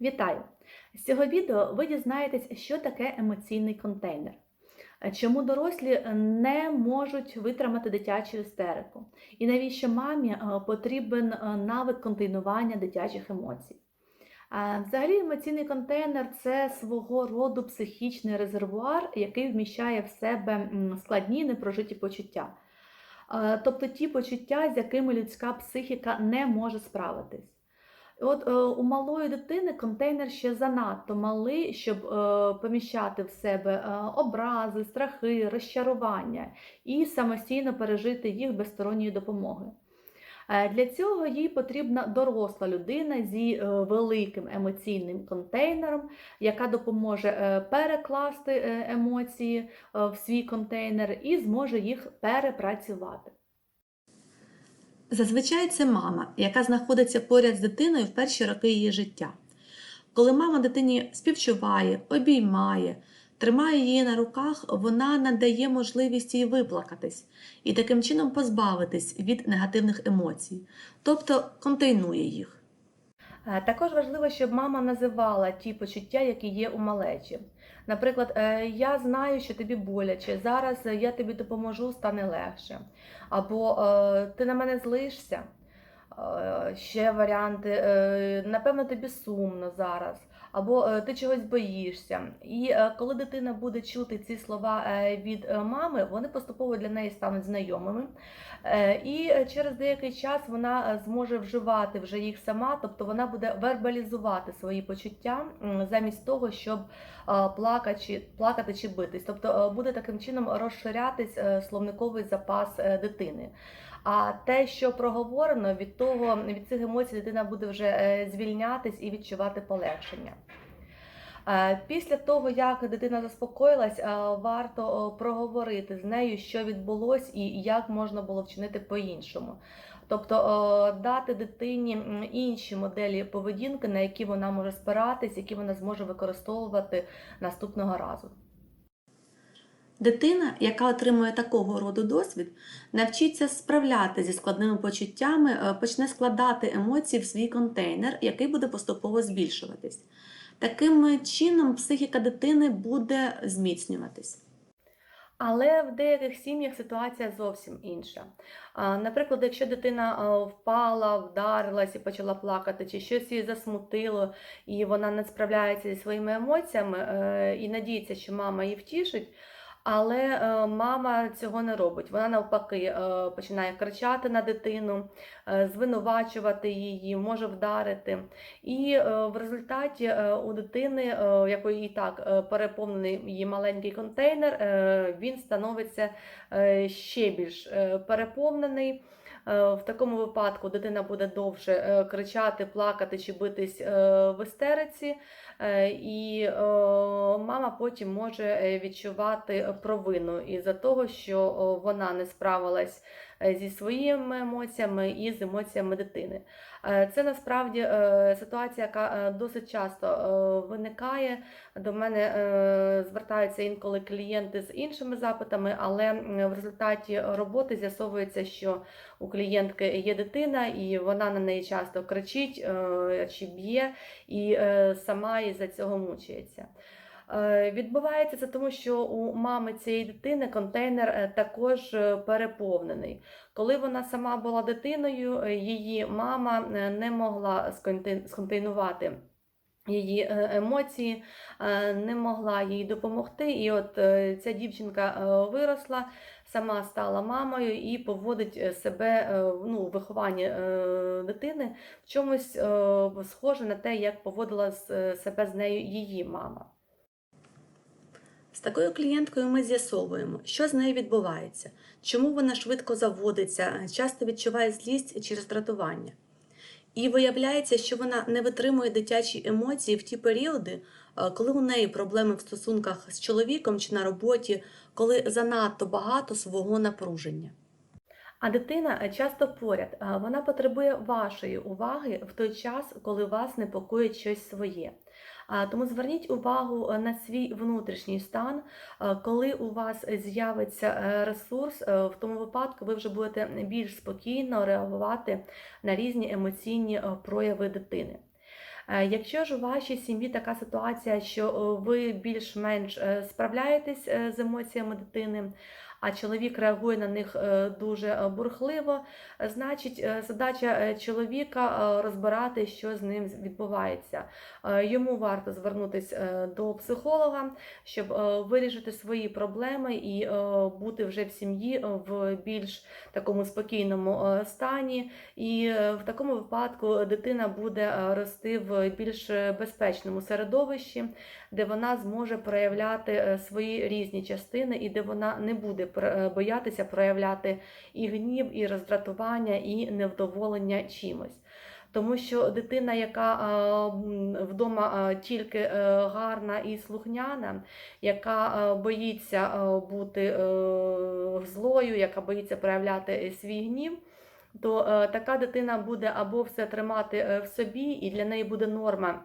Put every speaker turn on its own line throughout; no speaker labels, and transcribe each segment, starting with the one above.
Вітаю! З цього відео ви дізнаєтесь, що таке емоційний контейнер, е, чому дорослі не можуть витримати дитячу істерику, і навіщо мамі е, потрібен е, навик контейнування дитячих емоцій. Взагалі, емоційний контейнер це свого роду психічний резервуар, який вміщає в себе складні непрожиті почуття. Тобто ті почуття, з якими людська психіка не може справитись. От е, у малої дитини контейнер ще занадто малий, щоб е, поміщати в себе е, образи, страхи, розчарування і самостійно пережити їх без сторонньої допомоги. Для цього їй потрібна доросла людина зі великим емоційним контейнером, яка допоможе перекласти емоції в свій контейнер і зможе їх перепрацювати.
Зазвичай це мама, яка знаходиться поряд з дитиною в перші роки її життя. Коли мама дитині співчуває, обіймає, тримає її на руках, вона надає можливість їй виплакатись і таким чином позбавитись від негативних емоцій, тобто контейнує їх.
Е, Також важливо, щоб мама називала ті почуття, які є у малечі. Наприклад, е, я знаю, що тобі боляче, зараз е, я тобі допоможу, стане легше. Або ти на мене злишся. Ще варіанти, напевно, тобі сумно зараз, або е, ти чогось боїшся. І е, коли дитина буде чути ці слова е, від мами, вони поступово для неї стануть знайомими. І через деякий час вона зможе вживати вже їх сама, тобто вона буде вербалізувати свої почуття замість того, щоб плакати чи, плакати чи битись. Тобто буде таким чином розширятись словниковий запас дитини. А те, що проговорено, від того від цих емоцій дитина буде вже звільнятись і відчувати полегшення. Е, Після того, як дитина заспокоїлась, е, варто е, проговорити з нею, що відбулось і як можна було вчинити по-іншому. Тобто дати дитині інші моделі поведінки, на які вона може спиратись, які вона зможе використовувати наступного разу.
Дитина, яка отримує такого роду досвід, навчиться справляти зі складними почуттями, почне складати емоції в свій контейнер, який буде поступово збільшуватись. Таким чином, психіка дитини буде зміцнюватись.
Але в деяких сім'ях ситуація зовсім інша. Наприклад, якщо дитина впала, вдарилась і почала плакати, чи щось її засмутило, і вона не справляється зі своїми емоціями е, і надіється, що мама її втішить. Але е, мама цього не робить. Вона навпаки е, починає кричати на дитину, е, звинувачувати її, може вдарити. І в результаті у дитини, якої і так переповнений її маленький контейнер, він становиться ще більш переповнений. Е, В такому випадку дитина буде довше е, кричати, плакати чи битись е, в істериці, і мама потім може відчувати провину із-за того, що вона не справилась зі своїми емоціями і з емоціями дитини. Е, Це насправді е, ситуація, яка е, досить часто е, виникає. До мене е, звертаються інколи клієнти з іншими запитами, але в результаті роботи з'ясовується, що у клієнтки є дитина, і вона на неї часто кричить е, чи б'є, і е, сама із-за цього мучається. Е, Відбувається це тому, що у мами цієї дитини контейнер е, також е, переповнений. Коли вона сама була дитиною, її мама не могла сконтейнувати її емоції, не могла їй допомогти. І от ця дівчинка виросла, сама стала мамою і поводить себе ну, вихованні дитини в чомусь схоже на те, як поводила себе з нею її мама.
З такою клієнткою ми з'ясовуємо, що з нею відбувається, чому вона швидко заводиться, часто відчуває злість через дратування. І виявляється, що вона не витримує дитячі емоції в ті періоди, е, коли у неї проблеми в стосунках з чоловіком чи на роботі, коли занадто багато свого напруження.
А дитина е, часто поряд, вона потребує вашої уваги в той час, коли вас непокоїть щось своє. Тому зверніть увагу е, на свій внутрішній стан, е, коли у вас з'явиться е, ресурс, е, в тому випадку ви вже будете більш спокійно реагувати на різні емоційні е, прояви дитини. Е, Якщо ж у вашій сім'ї така ситуація, що е, ви більш-менш е, справляєтесь е, з емоціями дитини, а чоловік реагує на них е, дуже е, бурхливо, значить е, задача чоловіка розбирати, що з ним відбувається. Йому варто звернутися до психолога, щоб вирішити свої проблеми і бути вже в сім'ї в більш такому спокійному стані. І в такому випадку дитина буде рости в більш безпечному середовищі, де вона зможе проявляти свої різні частини, і де вона не буде боятися проявляти і гнів, і роздратування, і невдоволення чимось. Тому що дитина, яка е, вдома е, тільки е, гарна і слухняна, яка е, боїться е, бути е, злою, яка боїться проявляти свій гнів, то е, така дитина буде або все тримати е, в собі, і для неї буде норма.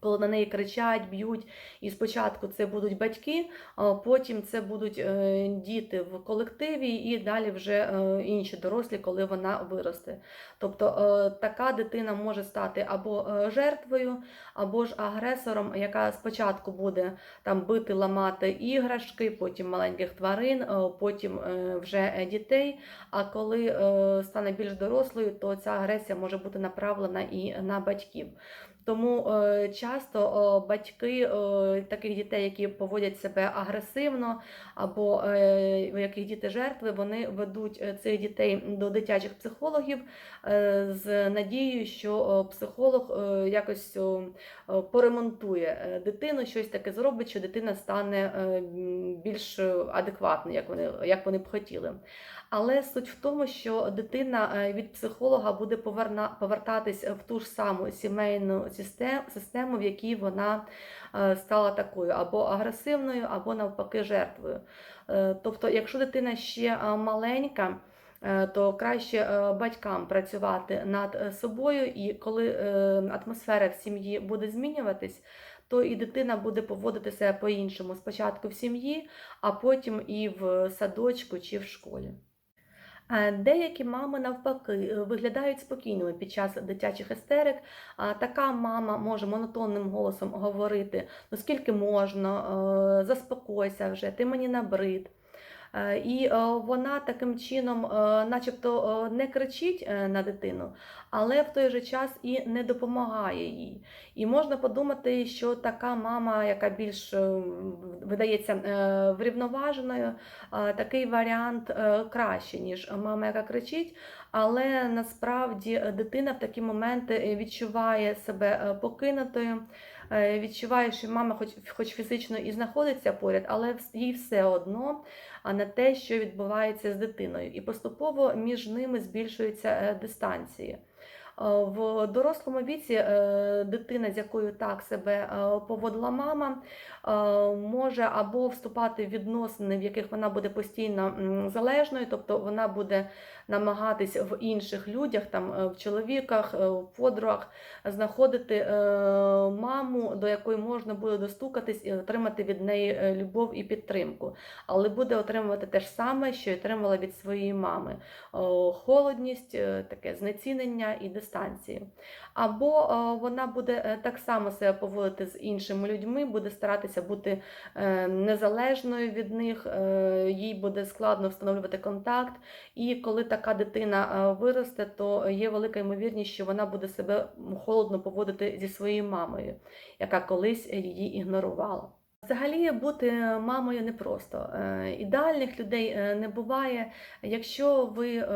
Коли на неї кричать, б'ють, і спочатку це будуть батьки, а потім це будуть е, діти в колективі, і далі вже е, інші дорослі, коли вона виросте. Тобто е, така дитина може стати або жертвою, або ж агресором, яка спочатку буде там бити, ламати іграшки, потім маленьких тварин, потім вже дітей. А коли стане більш дорослою, то ця агресія може бути направлена і на батьків. Тому е, часто батьки таких дітей, які поводять себе агресивно, або е, яких діти жертви, вони ведуть е, цих дітей до дитячих психологів з надією, що психолог якось поремонтує дитину, щось таке зробить, що дитина стане більш адекватною, як вони, як вони б хотіли. Але суть в тому, що дитина е, від психолога буде поверна, повертатись в ту ж саму сімейну систему, в якій вона е, стала такою або агресивною, або навпаки жертвою. Е, Тобто, якщо дитина ще маленька, то краще батькам працювати над собою, і коли атмосфера в сім'ї буде змінюватись, то і дитина буде поводити себе по-іншому спочатку в сім'ї, а потім і в садочку чи в школі. Деякі мами навпаки е, виглядають спокійними під час дитячих істерик. Така мама може монотонним голосом говорити: ну скільки можна, е, заспокойся вже, ти мені набрид. Е, І е, вона таким чином, е, начебто, не кричить на дитину, але в той же час і не допомагає їй. І можна подумати, що така мама, яка більш видається врівноваженою, такий варіант краще, ніж мама, яка кричить. Але насправді е, дитина в такі моменти е, відчуває себе е, покинутою, відчуває, що мама, хоч, хоч фізично і знаходиться поряд, але їй все одно на те, що відбувається з дитиною. І поступово між ними збільшуються дистанція. Е, В дорослому віці е, дитина, з якою так себе е, поводила мама, може або вступати в відносини, в яких вона буде постійно залежною, тобто вона буде намагатись в інших людях, там в чоловіках, в подругах знаходити маму, до якої можна буде достукатись і отримати від неї любов і підтримку, але буде отримувати те ж саме, що й отримала від своєї мами: холодність, таке знецінення і дистанцію. Або е, вона буде е, так само себе поводити з іншими людьми, буде старатися бути е, незалежною від них, їй буде складно встановлювати контакт. І коли така дитина виросте, то є велика ймовірність, що вона буде себе холодно поводити зі своєю мамою, яка колись її ігнорувала. Взагалі бути мамою непросто. Е, Ідеальних людей е, не буває. Якщо ви е,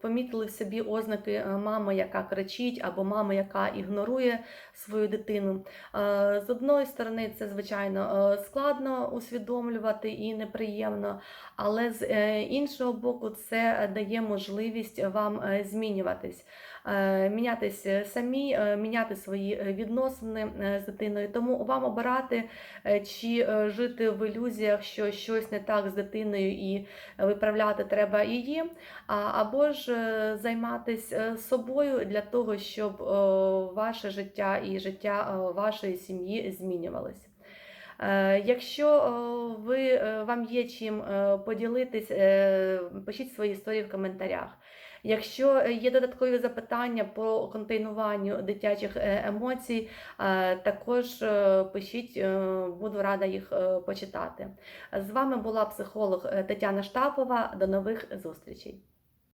помітили в собі ознаки мами, яка кричить, або мами, яка ігнорує свою дитину, з одної сторони, це звичайно складно усвідомлювати і неприємно, але з іншого боку, це дає можливість вам змінюватись. Е, Мінятись самі, е, міняти свої е, відносини е, з дитиною. Тому вам обирати, е, чи е, жити в ілюзіях, що щось не так з дитиною і виправляти треба її, або ж е, займатися собою для того, щоб е, ваше життя і життя е, вашої сім'ї змінювалось. Е, Якщо е, ви, е, вам є чим е, поділитись, е, пишіть свої історії в коментарях. Якщо е, є додаткові запитання по контейнуванню дитячих е, емоцій, е, також пишіть, буду рада їх почитати. З вами була психолог Тетяна Штапова. До нових зустрічей.